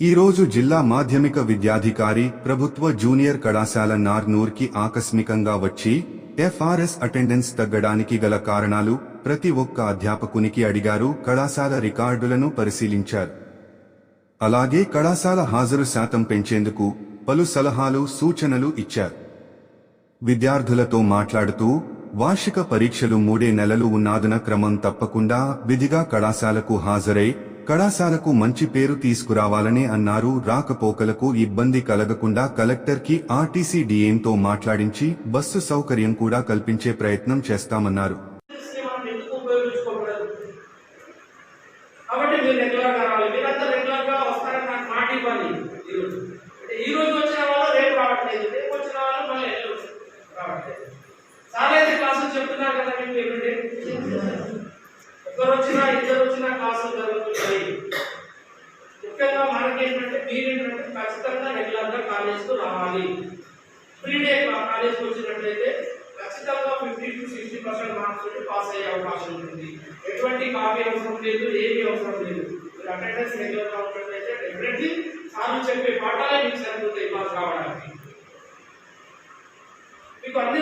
ఈరోజు జిల్లా మాధ్యమిక విద్యాధికారి ప్రభుత్వ జూనియర్ కళాశాల నార్నూర్కి ఆకస్మికంగా వచ్చి ఎఫ్ఆర్ఎస్ అటెండెన్స్ తగ్గడానికి గల కారణాలు ప్రతి ఒక్క అధ్యాపకునికి అడిగారు కళాశాల రికార్డులను పరిశీలించారు. అలాగే కళాశాల హాజరు శాతం పెంచేందుకు పలు సలహాలు సూచనలు ఇచ్చారు. విద్యార్థులతో మాట్లాడుతూ వార్షిక పరీక్షలు మూడే నెలలు ఉన్నాదన క్రమం తప్పకుండా విధిగా కళాశాలకు హాజరై కళాశాలకు మంచి పేరు తీసుకురావాలనే అన్నారు. రాకపోకలకు ఇబ్బంది కలగకుండా కలెక్టర్కి ఆర్టీసీ డిఎంతో మాట్లాడించి బస్సు సౌకర్యం కూడా కల్పించే ప్రయత్నం చేస్తామన్నారు. చెప్తున్నారు కదా ఎవరు వచ్చినా ఇద్దరు వచ్చినా కాసులు జరుగుతున్నాయి ముఖ్యంగా మనకేంటంటే మీరేంటంటే ఖచ్చితంగా రెగ్యులర్గా కాలేజ్కు రావాలి. ఫ్రీ డే కాలేజ్కి వచ్చినట్లయితే ఖచ్చితంగా fifty to sixty percent marks ఉంటే పాస్ అయ్యే అవకాశం ఉంటుంది. ఎటువంటి కాపీ అవసరం లేదు ఏమీ అవసరం లేదు. మీరు అటెండెన్స్ రెగ్యులర్గా ఉన్నట్లయితే డెఫినెట్లీ సార్లు చెప్పే పాఠాలే మీకు సరిపోతాయి మాకు కావడానికి. మీకు అన్ని